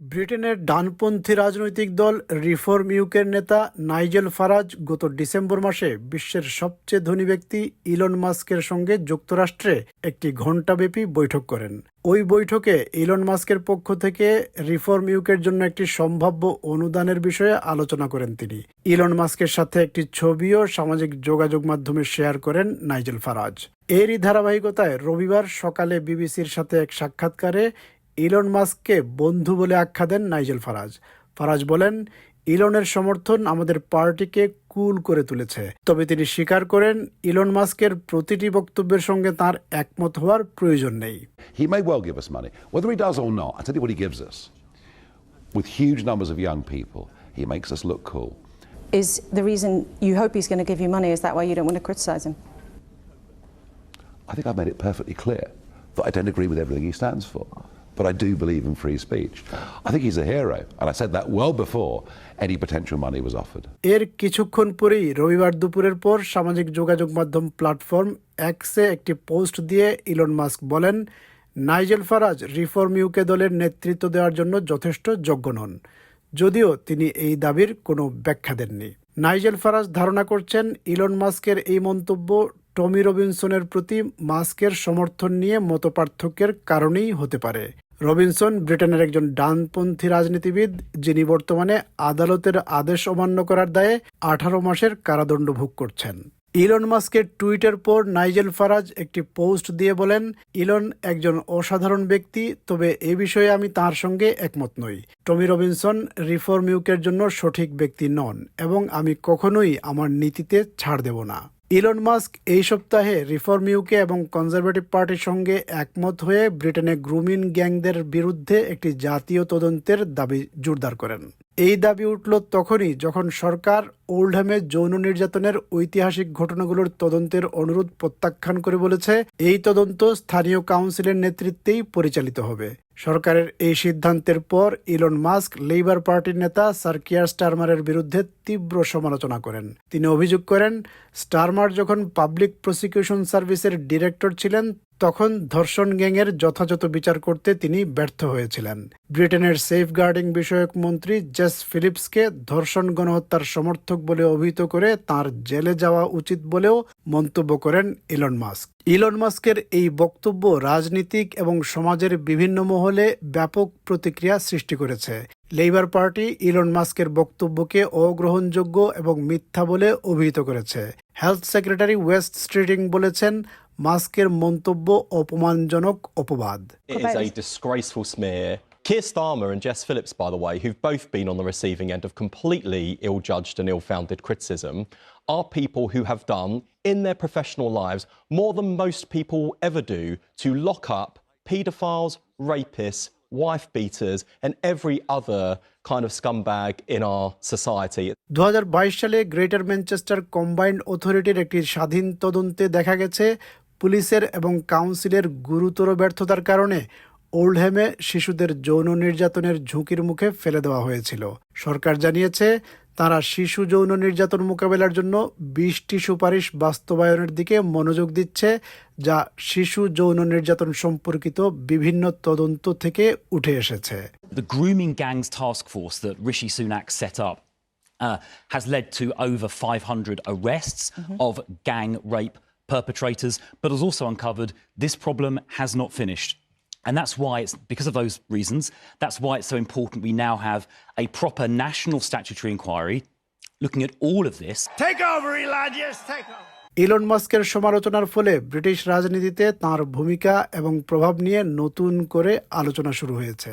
ব্রিটেনের ডানপন্থী রাজনৈতিক দল রিফর্ম ইউকের নেতা নাইজেল ফারাজ গত ডিসেম্বর মাসে বিশ্বের সবচেয়ে ধনী ব্যক্তি ইলন মাস্কের সঙ্গে যুক্তরাষ্ট্রে একটি ঘণ্টাব্যাপী বৈঠক করেন। ওই বৈঠকে ইলন মাস্কের পক্ষ থেকে রিফর্ম ইউকের জন্য একটি সম্ভাব্য অনুদানের বিষয়ে আলোচনা করেন তিনি। ইলন মাস্কের সাথে একটি ছবিও সামাজিক যোগাযোগ মাধ্যমে শেয়ার করেন নাইজেল ফারাজ। এরই ধারাবাহিকতায় রবিবার সকালে বিবিসির সাথে এক সাক্ষাৎকারে ইলন মাস্ককে বন্ধু বলে আখ্যা দেন নাইজেল ফারাজ। ফারাজ বলেন ইলনের সমর্থন আমাদের পার্টিকে কুল করে তুলেছে। তবে তিনি স্বীকার করেন ইলন মাস্কের প্রতিটি বক্তব্যের সঙ্গে তার একমত হওয়ার প্রয়োজন নেই। He may well give us money whether he does or not I tell you what he gives us with huge numbers of young people he makes us look cool is the reason you hope he is gonna give you money is that why you don't want to criticise him I think I made it perfectly clear that I don't agree with everything he stands for But I do believe in free speech. I think he's a hero, and I said that well before any potential money was offered. এর কিছুক্ষণ পরেই রবিবার দুপুরের পর সামাজিক যোগাযোগ মাধ্যম platform এক্সে একটি পোস্ট দিয়ে ইলন মাস্ক বলেন নাইজেল ফারাজ রিফর্ম ইউকে দলের নেতৃত্ব দেওয়ার জন্য যথেষ্ট যোগ্য নন যদিও তিনি এই দাবির কোনো ব্যাখ্যা দেননি নাইজেল ফারাজ ধারণা করছেন ইলন মাস্কের এই মন্তব্য টমি রবিনসনের প্রতি মাস্কের সমর্থন নিয়ে মতপার্থক্যের কারণেই হতে পারে রবিনসন, ব্রিটেনের একজন ডানপন্থী রাজনীতিবিদ, যিনি বর্তমানে আদালতের আদেশ অমান্য করার দায়ে আঠারো মাসের কারাদণ্ড ভোগ করছেন। ইলন মাস্কের টুইটের পর নাইজেল ফারাজ একটি পোস্ট দিয়ে বলেন, ইলন একজন অসাধারণ ব্যক্তি, তবে এ বিষয়ে আমি তার সঙ্গে একমত নই। টমি রবিনসন রিফর্ম ইউকের জন্য সঠিক ব্যক্তি নন এবং আমি কখনোই আমার নীতিতে ছাড় দেব না। ইলন মাস্ক এই সপ্তাহে রিফর্ম ইউকে এবং কনজারভেটিভ পার্টির সঙ্গে একমত হয়ে ব্রিটেনে গ্রুমিন গ্যাংদের বিরুদ্ধে একটি জাতীয় তদন্তের দাবি জোরদার করেন। এই দাবি উঠল তখনই যখন সরকার ওল্ডহ্যামে যৌন নির্যাতনের ঐতিহাসিক ঘটনাগুলোর তদন্তের অনুরোধ প্রত্যাখ্যান করে বলেছে, এই তদন্ত স্থানীয় কাউন্সিলের নেতৃত্বেই পরিচালিত হবে। সরকারের এই সিদ্ধান্তের পর ইলন মাস্ক লেবার পার্টির নেতা সার্কিয়ার কিয়ার স্টারমারের বিরুদ্ধে তীব্র সমালোচনা করেন। তিনি অভিযোগ করেন, স্টারমার যখন পাবলিক প্রসিকিউশন সার্ভিসের ডিরেক্টর ছিলেন তখন ধর্ষণ গ্যাংয়ের যথাযথ বিচার করতে তিনি ব্যর্থ হয়েছিলেন। ব্রিটেনের সেফ গার্ডিং বিষয়ক মন্ত্রী জেস ফিলিপসকে ধর্ষণ, গণহত্যার সমর্থক বলে অভিহিত করে তার জেলে যাওয়া উচিত বলেও মন্তব্য করেন ইলন মাস্ক। ইলন মাস্কের এই বক্তব্য রাজনীতিক এবং সমাজের বিভিন্ন মহলে ব্যাপক প্রতিক্রিয়া সৃষ্টি করেছে। লেবার পার্টি ইলন মাস্কের বক্তব্যকে অগ্রহণযোগ্য এবং মিথ্যা বলে অভিহিত করেছে। হেলথ সেক্রেটারি ওয়েস্ট স্ট্রিটিং বলেছেন মাস্কের মন্তব্য অপমানজনক অপবাদ It is a disgraceful smear. Keir Starmer and Jess Phillips, by the way, who've both been on the receiving end of completely ill judged and ill founded criticism, are people who have done in their professional lives more than most people ever do to lock up paedophiles, rapists, wife beaters, and every other kind of scumbag in our society. সালে Greater Manchester combined অথরিটির একটি স্বাধীন তদন্তে দেখা গেছে পুলিশের এবং কাউন্সিলের গুরুতর ব্যর্থতার কারণে ওল্ডহ্যামে শিশুদের যৌন নির্যাতনের ঝুঁকির মুখে ফেলে দেওয়া হয়েছিল সরকার জানিয়েছে তারা শিশু যৌন নির্যাতন মোকাবেলার জন্য বিশটি সুপারিশ বাস্তবায়নের দিকে মনোযোগ দিচ্ছে যা শিশু যৌন নির্যাতন সম্পর্কিত বিভিন্ন তদন্ত থেকে উঠে এসেছে The grooming gangs task force that Rishi Sunak set up uh, has led to over 500 arrests mm-hmm. of gang rape perpetrators, but has also uncovered this problem has not finished. And that's why it's because of those reasons, that's why it's so important we now have a proper national statutory inquiry looking at all of this Take over, Elijah. Take over. Elon মাস্কের সমালোচনার ফলে British রাজনীতিতে তার ভূমিকা এবং প্রভাব নিয়ে নতুন করে আলোচনা শুরু হয়েছে